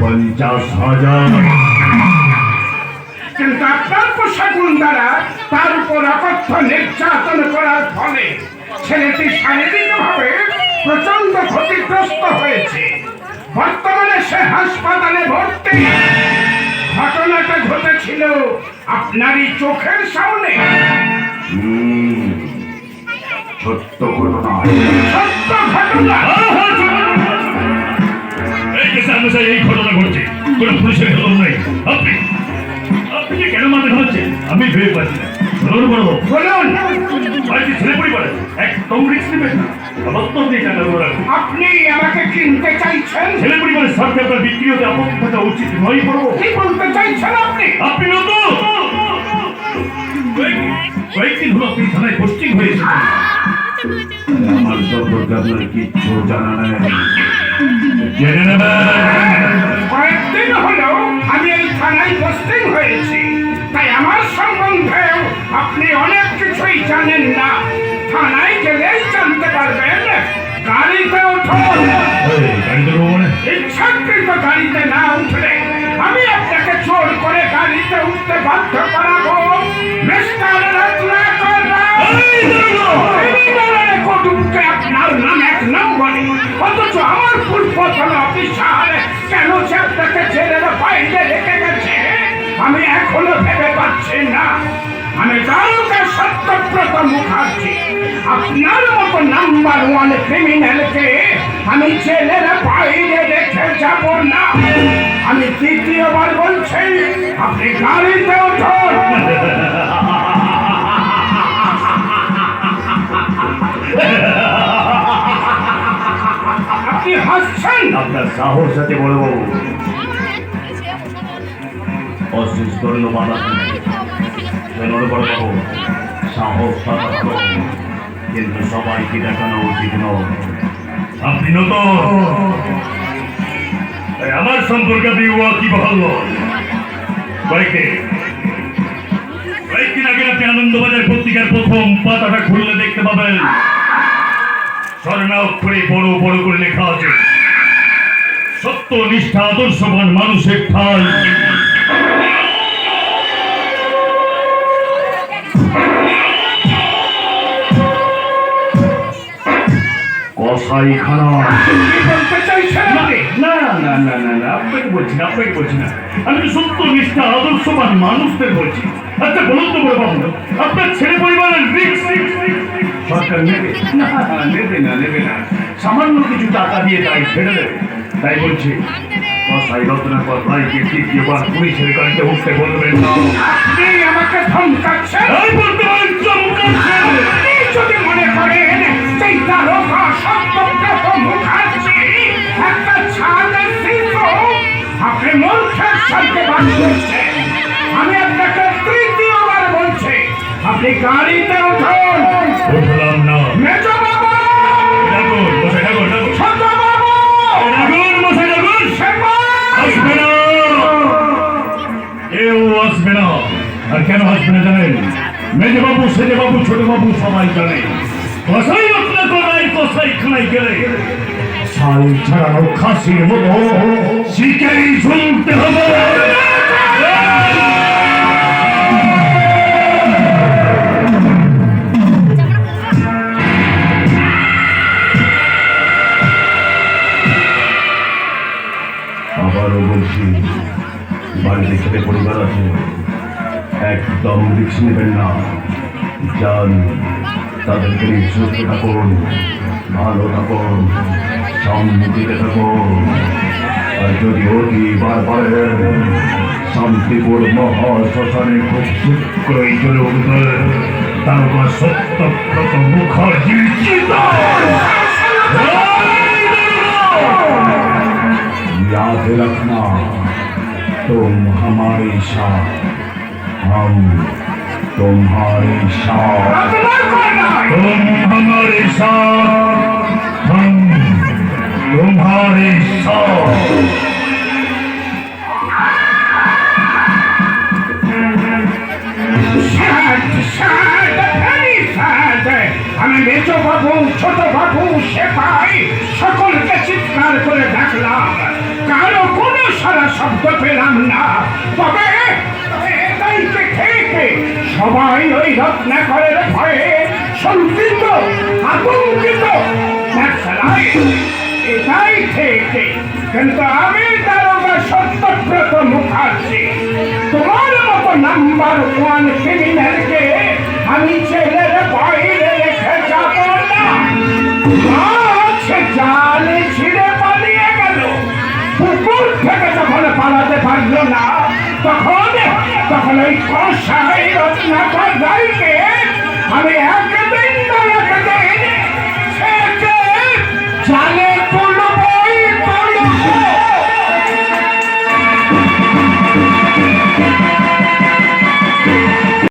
পঞ্চাশ হাজার কিন্তু আপনার পোশাকুন দ্বারা তার উপর অকথ্য নির্যাতন করার ফলে ছেলেটি শারীরিকভাবে প্রচণ্ড ক্ষতিগ্রস্ত হয়েছে বর্তমানে সে হাসপাতালে ভর্তি ঘটনাটা ঘটেছিল আপনারই চোখের সামনে সত্য ঘটনা। সত্য ঘটনা। সাহেব এই ঘটনা ঘটছে। কোনো পুলিশের খবর নাই। আপনি আপনি কেন মাথা খাচ্ছেন আমি ভেবে পাচ্ছি না। শুনুন বড় বলুন। বাড়িতে ছেলে পরিবার একদম রিক্স নেবেন না। অবশ্যই দিয়ে টাকা করে রাখুন আপনি আমাকে কিনতে চাইছেন? ছেলে পরিবারের স্বার্থে আপনার বিক্রি হতে আপত্তি থাকা উচিত নয় বড় কি বলতে চাইছেন আপনি? আপনি নতুন! কয়েকদিন হলো আপনি থানায় পোস্টিং হয়েছে আমার সম্পর্কে আপনার কিচ্ছু জানা নেই। জেনে নেবেন কয়েকদিন হলো আমি এই থানায় পোস্টিং হয়েছি। তাই আমার সম্বন্ধেও আপনি অনেক কিছুই জানেন না। থানায় গেলেই জানতে পারবেন। গাড়িতে উঠুন গাড়িতে ইচ্ছাকৃত গাড়িতে না উঠলে আমি আপনাকে জোর করে গাড়িতে উঠতে বাধ্য করাবো। মিস্টার রত্নাকর ধরনের আপনার নাম এক নম্বরে অথচ আমার আমি এখনও ভেবে পাচ্ছি না। আমি দারুকা সত্যব্রত মুখার্জি, আপনার মতো নাম্বার ওয়ান ক্রিমিনালকে আমি জেলের বাইরে রেখে যাব না। আমি দ্বিতীয়বার বলছি, আপনি গাড়িতে আপনার সাহস আছে। বড় বাবু সাহস ভালো কিন্তু দেখানো উচিত নয়। আপনি নতুন। আমার সম্পর্কে আপনি ওয়াকি বহাল কয়েকদিন কয়েকদিন আগে আপনি আনন্দবাজার পত্রিকার প্রথম পাতাটা খুললে দেখতে পাবেন। স্বর্ণা অক্ষরে বড় বড় করে লেখা আছে। সত্য নিষ্ঠা আদর্শবান মানুষের ঠাই। না না না না না বলছি না বলছি না। আমি সত্য নিষ্ঠা মানুষদের বলছি। আচ্ছা আপনার ছেলে পরিবারের না, নেবে না নেবে না। সামান্য কিছু টাকা দিয়ে তাই ছেড়ে দেবে। তাই বলছি। কসাই রত্না কসাইকে তৃতীয়বার পুলিশের গাড়িতে উঠতে বলবেন না। আপনি আমাকে ধমকাচ্ছেন? এই বলতে পারেন চমকাচ্ছে। আপনি যদি মনে করেন সেই তারকা সত্যব্রত মুখার্জি একটা ছাদের শিল্প আপনি মূর্খের সঙ্গে বাস করছেন আমি আপনাকে তৃতীয়বার বলছি আপনি গাড়িতে উঠুন। বুঝলাম না। বাবু সবাই জানে। কসাই আপনার কলাই কসাই খানায় গেলে। ছাল ছাড়ানো খাসির মতো। শিখেই ঝুলতে হবে। আবারও বলছি, বাড়িতে ছেলে পরিবার আছে। একদম রিক্স নেবেন না। যান তাদেরকে নিয়ে সুস্থ থাকুন ভালো থাকুন সম্মুখীতে থাকুন আর যদি অতি বারবার শান্তিপুর মহাশ্মশানে খুব শীঘ্রই চলে উঠবে তারপর সত্যব্রত মুখার্জির চিতা याद रखना तुम हमारे साथ हम तुम्हारे साथ আপনার কন্যা! तुम हमारे साथ हम तुम्हारे साथ স্যার, স্যার, very sad. আমি মেজ বাবু ছোট বাবু সেপাই সকলকে চিৎকার করে ডাকলাম কারো কোনো সারা শব্দ পেলাম না তবে সবাই ওই রত্নাকরের ভয়ে শঙ্কিত আতঙ্কিত। এটাই থেকে কিন্তু আমি দারোগা সত্যব্রত মুখার্জি। তোমার মতো নাম্বার ওয়ান ক্রিমিনালকে আমি ছেলের বাইরে রেখে যাব না। মাছ জালে ছিঁড়ে পালিয়ে গেল। পুকুর থেকে যখন পালাতে পারল না, তখন তখন ওই কষাই রত্নাকর রাইকে আমি একদিন না একদিন